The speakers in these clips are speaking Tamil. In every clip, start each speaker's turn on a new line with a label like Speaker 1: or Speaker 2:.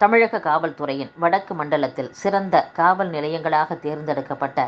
Speaker 1: தமிழக காவல்துறையின் வடக்கு மண்டலத்தில் சிறந்த காவல் நிலையங்களாக தேர்ந்தெடுக்கப்பட்ட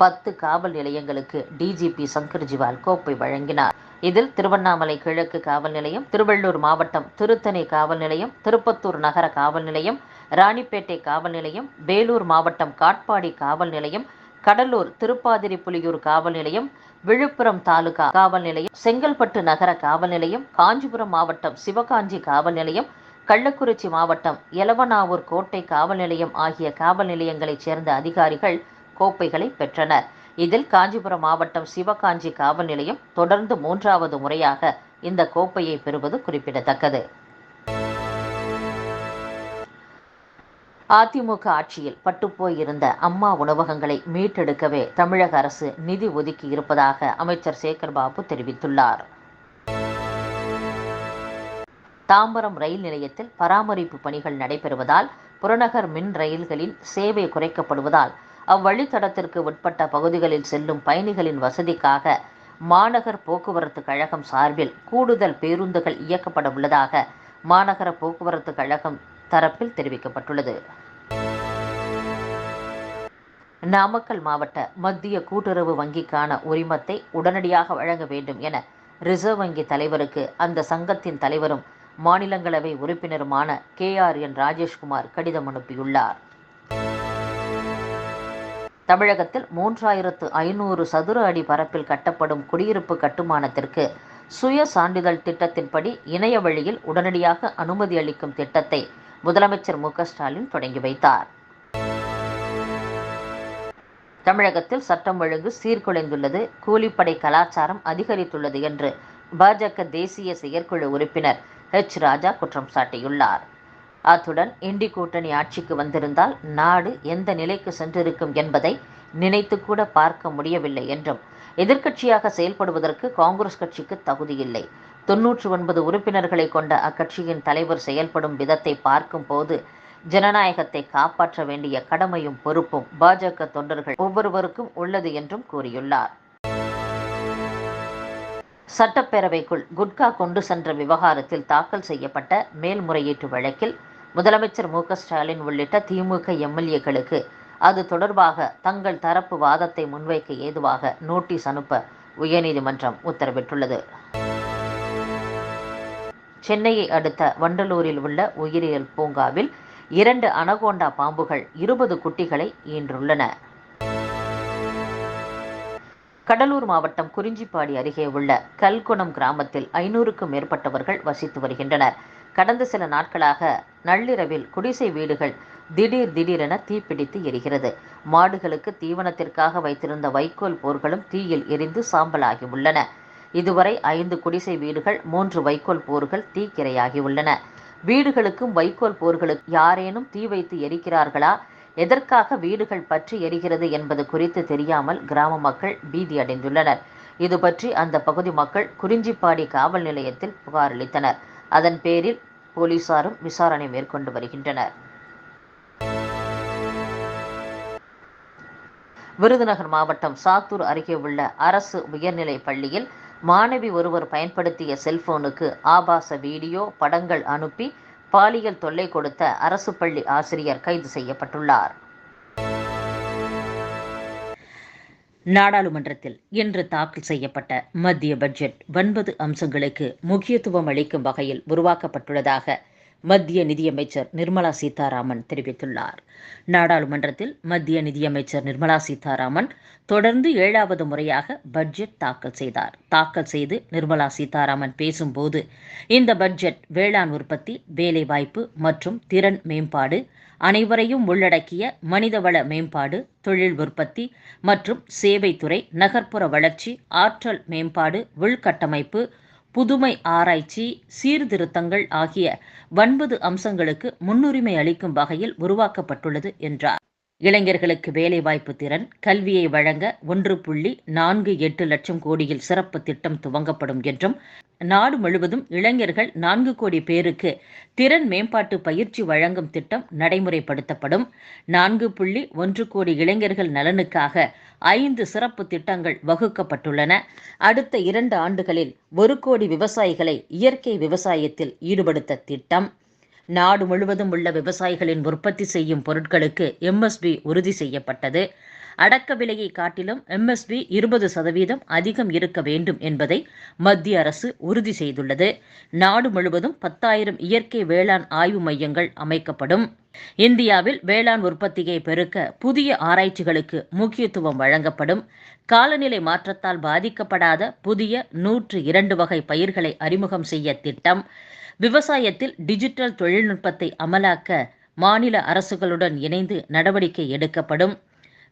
Speaker 1: பத்து காவல் நிலையங்களுக்கு டிஜிபி சங்கர் ஜிவால் கோப்பை வழங்கினார். இதில் திருவண்ணாமலை கிழக்கு காவல் நிலையம் திருவள்ளூர் மாவட்டம் திருத்தணி காவல் நிலையம் திருப்பத்தூர் நகர காவல் நிலையம் ராணிப்பேட்டை காவல் நிலையம் வேலூர் மாவட்டம் காட்பாடி காவல் நிலையம் கடலூர் திருப்பாதிரி புலியூர் காவல் நிலையம் விழுப்புரம் தாலுகா காவல் நிலையம் செங்கல்பட்டு நகர காவல் நிலையம் காஞ்சிபுரம் மாவட்டம் சிவகாஞ்சி காவல் நிலையம் கள்ளக்குறிச்சி மாவட்டம் எலவனாவூர் கோட்டை காவல் நிலையம் ஆகிய காவல் நிலையங்களைச் சேர்ந்த அதிகாரிகள் கோப்பைகளை பெற்றனர். இதில் காஞ்சிபுரம் மாவட்டம் சிவகாஞ்சி காவல் நிலையம் தொடர்ந்து மூன்றாவது முறையாக இந்த கோப்பையை பெறுவது குறிப்பிடத்தக்கது. அதிமுக ஆட்சியில் பட்டுப்போயிருந்த அம்மா உணவகங்களை மீட்டெடுக்கவே தமிழக அரசு நிதி ஒதுக்கி இருப்பதாக அமைச்சர் சேகர் பாபு தெரிவித்துள்ளார். தாம்பரம் ரயில் நிலையத்தில் பராமரிப்பு பணிகள் நடைபெறுவதால் புறநகர் மின் ரயில்களில் சேவை குறைக்கப்படுவதால் அவ்வழித்தடத்திற்கு உட்பட்ட பகுதிகளில் செல்லும் பயணிகளின் வசதிக்காக மாநகர் போக்குவரத்து கழகம் சார்பில் கூடுதல் பேருந்துகள் இயக்கப்பட உள்ளதாக மாநகர போக்குவரத்து கழகம் தரப்பில் தெரிவிக்கப்பட்டுள்ளது. நாமக்கல் மாவட்ட மத்திய கூட்டுறவு வங்கிக்கான உரிமத்தை உடனடியாக வழங்க வேண்டும் என ரிசர்வ் வங்கி தலைவருக்கு அந்த சங்கத்தின் தலைவரும் மாநிலங்களவை உறுப்பினருமான கே ஆர் என் ராஜேஷ்குமார் கடிதம் அனுப்பியுள்ளார். தமிழகத்தில் மூன்றாயிரத்து ஐநூறு சதுர அடி பரப்பில் கட்டப்படும் குடியிருப்பு கட்டுமானத்திற்கு சுய சான்றிதழ் திட்டத்தின்படி இணைய வழியில் உடனடியாக அனுமதி அளிக்கும் திட்டத்தை முதலமைச்சர் மு ஸ்டாலின் தொடங்கி வைத்தார். தமிழகத்தில் சட்டம் ஒழுங்கு சீர்குலைந்துள்ளது. கூலிப்படை கலாச்சாரம் அதிகரித்துள்ளது என்று பாஜக தேசிய செயற்குழு உறுப்பினர் ஹெச் ராஜா குற்றம் சாட்டியுள்ளார். அத்துடன் இண்டி கூட்டணி ஆட்சிக்கு வந்திருந்தால் நாடு எந்த நிலைக்கு சென்றிருக்கும் என்பதை நினைத்து கூட பார்க்க முடியவில்லை என்றும் எதிர்க்கட்சியாக செயல்படுவதற்கு காங்கிரஸ் கட்சிக்கு தகுதியில்லை தொன்னூற்று ஒன்பது உறுப்பினர்களை கொண்ட அக்கட்சியின் தலைவர் செயல்படும் விதத்தை பார்க்கும் போது ஜனநாயகத்தை காப்பாற்ற வேண்டிய கடமையும் பொறுப்பும் பாஜக தொண்டர்கள் ஒவ்வொருவருக்கும் உள்ளது என்றும் கூறியுள்ளார். சட்டப்பேரவைக்குள் குட்கா கொண்டு சென்ற விவகாரத்தில் தாக்கல் செய்யப்பட்ட மேல்முறையீட்டு வழக்கில் முதலமைச்சர் மு ஸ்டாலின் உள்ளிட்ட திமுக எம்எல்ஏக்களுக்கு அது தொடர்பாக தங்கள் தரப்பு வாதத்தை முன்வைக்க ஏதுவாக நோட்டீஸ் அனுப்ப உயர்நீதிமன்றம் உத்தரவிட்டுள்ளது. சென்னையை அடுத்த வண்டலூரில் உள்ள உயிரியல் பூங்காவில் இரண்டு அனகோண்டா பாம்புகள் இருபது குட்டிகளை ஈன்றுள்ளன. கடலூர் மாவட்டம் குறிஞ்சிப்பாடி அருகே உள்ள கல்குணம் கிராமத்தில் ஐநூறுக்கும் மேற்பட்டவர்கள் வசித்து வருகின்றனர். கடந்த சில நாட்களாக நள்ளிரவில் குடிசை வீடுகள் திடீர் திடீரென தீப்பிடித்து எரிகிறது. மாடுகளுக்கு தீவனத்திற்காக வைத்திருந்த வைக்கோல் போர்களும் தீயில் எரிந்து சாம்பலாகி உள்ளன. இதுவரை ஐந்து குடிசை வீடுகள் மூன்று வைக்கோல் போர்கள் தீக்கிரையாகி உள்ளன. வீடுகளுக்கும் வைக்கோல் போர்களுக்கு யாரேனும் தீ வைத்து எரிக்கிறார்களா? எதற்காக வீடுகள் பற்றி எரிகிறது என்பது குறித்து தெரியாமல் கிராம மக்கள் பீதி அடைந்துள்ளனர். இது பற்றி அந்த பகுதி மக்கள் குறிஞ்சிப்பாடி காவல் நிலையத்தில் புகார் அளித்தனர். அதன் பேரில் போலீசாரும் விசாரணை மேற்கொண்டு வருகின்றனர். விருதுநகர் மாவட்டம் சாத்தூர் அருகே உள்ள அரசு உயர்நிலைப் பள்ளியில் மாணவி ஒருவர் பயன்படுத்திய செல்போனுக்கு ஆபாச வீடியோ படங்கள் அனுப்பி பாலியல் தொல்லை கொடுத்த அரசு பள்ளி ஆசிரியர் கைது செய்யப்பட்டுள்ளார். நாடாளுமன்றத்தில் இன்று தாக்கல் செய்யப்பட்ட மத்திய பட்ஜெட் ஒன்பது அம்சங்களுக்கு முக்கியத்துவம் அளிக்கும் வகையில் உருவாக்கப்பட்டுள்ளதாக மத்திய நிதியமைச்சர் நிர்மலா சீதாராமன் தெரிவித்துள்ளார். நாடாளுமன்றத்தில் மத்திய நிதியமைச்சர் நிர்மலா சீதாராமன் தொடர்ந்து ஏழாவது முறையாக பட்ஜெட் தாக்கல் செய்தார். தாக்கல் செய்து நிர்மலா சீதாராமன் பேசும்போது இந்த பட்ஜெட் வேளாண் உற்பத்தி வேலைவாய்ப்பு மற்றும் திறன் மேம்பாடு அனைவரையும் உள்ளடக்கிய மனிதவள மேம்பாடு தொழில் உற்பத்தி மற்றும் சேவைத்துறை நகர்ப்புற வளர்ச்சி ஆற்றல் மேம்பாடு உள்கட்டமைப்பு புதுமை ஆராய்ச்சி சீர்திருத்தங்கள் ஆகிய ஒன்பது அம்சங்களுக்கு முன்னுரிமை அளிக்கும் வகையில் உருவாக்கப்பட்டுள்ளது என்றார். இளைஞர்களுக்கு வேலைவாய்ப்பு திறன் கல்வியை வழங்க ஒன்று புள்ளி நான்கு எட்டு லட்சம் கோடியில் சிறப்பு திட்டம் துவங்கப்படும் என்றும் நாடு முழுவதும் இளைஞர்கள் நான்கு கோடி பேருக்கு திறன் மேம்பாட்டு பயிற்சி வழங்கும் திட்டம் நடைமுறைப்படுத்தப்படும். நான்கு புள்ளி ஒன்று கோடி இளைஞர்கள் நலனுக்காக ஐந்து சிறப்பு திட்டங்கள் வகுக்கப்பட்டுள்ளன. அடுத்த இரண்டு ஆண்டுகளில் ஒரு கோடி விவசாயிகளை இயற்கை விவசாயத்தில் ஈடுபடுத்த திட்டம். நாடு முழுவதும் உள்ள விவசாயிகளின் உற்பத்தி செய்யும் பொருட்களுக்கு எம்எஸ்பி உறுதி செய்யப்பட்டது. அடக்க விலையை காட்டிலும் எம்எஸ்பி இருபது சதவீதம் அதிகம் இருக்க வேண்டும் என்பதை மத்திய அரசு உறுதி செய்துள்ளது. நாடு முழுவதும் பத்தாயிரம் இயற்கை வேளாண் ஆய்வு மையங்கள் அமைக்கப்படும். இந்தியாவில் வேளாண் உற்பத்தியை பெருக்க புதிய ஆராய்ச்சிகளுக்கு முக்கியத்துவம் வழங்கப்படும். காலநிலை மாற்றத்தால் பாதிக்கப்படாத புதிய நூற்று இரண்டு வகை பயிர்களை அறிமுகம் செய்ய திட்டம். விவசாயத்தில் டிஜிட்டல் தொழில்நுட்பத்தை அமலாக்க மாநில அரசுகளுடன் இணைந்து நடவடிக்கை எடுக்கப்படும்.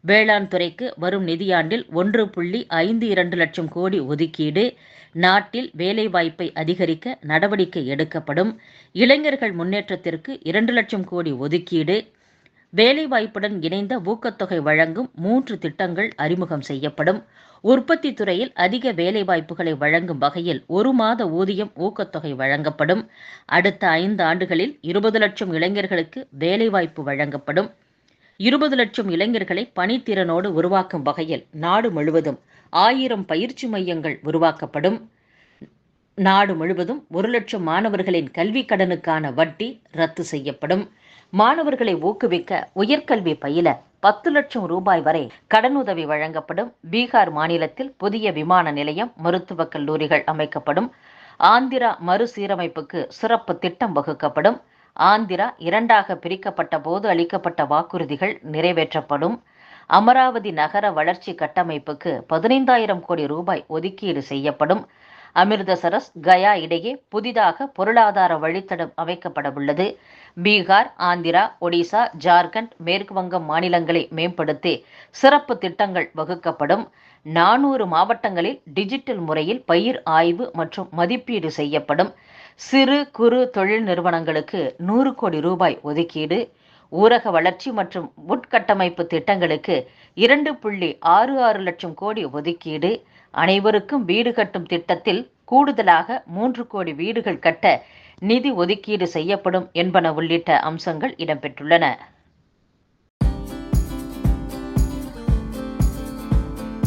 Speaker 1: வேளாண் துறைக்கு வரும் நிதியாண்டில் ஒன்று புள்ளி ஐந்து இரண்டு லட்சம் கோடி ஒதுக்கீடு. நாட்டில் வேலைவாய்ப்பை அதிகரிக்க நடவடிக்கை எடுக்கப்படும். இளைஞர்கள் முன்னேற்றத்திற்கு இரண்டு லட்சம் கோடி ஒதுக்கீடு. வேலைவாய்ப்புடன் இணைந்த ஊக்கத்தொகை வழங்கும் மூன்று திட்டங்கள் அறிமுகம் செய்யப்படும். உற்பத்தி துறையில் அதிக வேலைவாய்ப்புகளை வழங்கும் வகையில் ஒரு மாத ஊதியம் ஊக்கத்தொகை வழங்கப்படும். அடுத்த ஐந்து ஆண்டுகளில் இருபது லட்சம் இளைஞர்களுக்கு வேலைவாய்ப்பு வழங்கப்படும். இருபது லட்சம் இளைஞர்களை பணித்திறனோடு உருவாக்கும் வகையில் நாடு முழுவதும் ஆயிரம் பயிற்சி மையங்கள் உருவாக்கப்படும். நாடு முழுவதும் ஒரு லட்சம் மாணவர்களின் கல்வி கடனுக்கான வட்டி ரத்து செய்யப்படும். மாணவர்களை ஊக்குவிக்க உயர்கல்வி பயில பத்து லட்சம் ரூபாய் வரை கடனுதவி வழங்கப்படும் பீகார் மாநிலத்தில் புதிய விமான நிலையம் மருத்துவக் கல்லூரிகள் அமைக்கப்படும். ஆந்திரா மறுசீரமைப்புக்கு சிறப்பு திட்டம் வகுக்கப்படும். ஆந்திரா இரண்டாக பிரிக்கப்பட்ட போது அளிக்கப்பட்ட வாக்குறுதிகள் நிறைவேற்றப்படும். அமராவதி நகர வளர்ச்சி கட்டமைப்புக்கு பதினைந்தாயிரம் கோடி ரூபாய் ஒதுக்கீடு செய்யப்படும். அமிர்தசரஸ் கயா இடையே புதிதாக பொருளாதார வழித்தடம் அமைக்கப்பட உள்ளது பீகார் ஆந்திரா ஒடிசா ஜார்க்கண்ட் மேற்கு வங்கம் மாநிலங்களை மேம்படுத்தி சிறப்பு திட்டங்கள் வகுக்கப்படும். நானூறு மாவட்டங்களில் டிஜிட்டல் முறையில் பயிர் ஆய்வு மற்றும் மதிப்பீடு செய்யப்படும். சிறு குறு தொழில் நிறுவனங்களுக்கு நூறு கோடி ரூபாய் ஒதுக்கீடு. ஊரக வளர்ச்சி மற்றும் உட்கட்டமைப்பு திட்டங்களுக்கு இரண்டு புள்ளி ஆறு ஆறு லட்சம் கோடி ஒதுக்கீடு அனைவருக்கும் வீடு கட்டும் திட்டத்தில் கூடுதலாக மூன்று கோடி வீடுகள் கட்ட நிதி ஒதுக்கீடு செய்யப்படும் என்பன உள்ளிட்ட அம்சங்கள் இடம்பெற்றுள்ளன.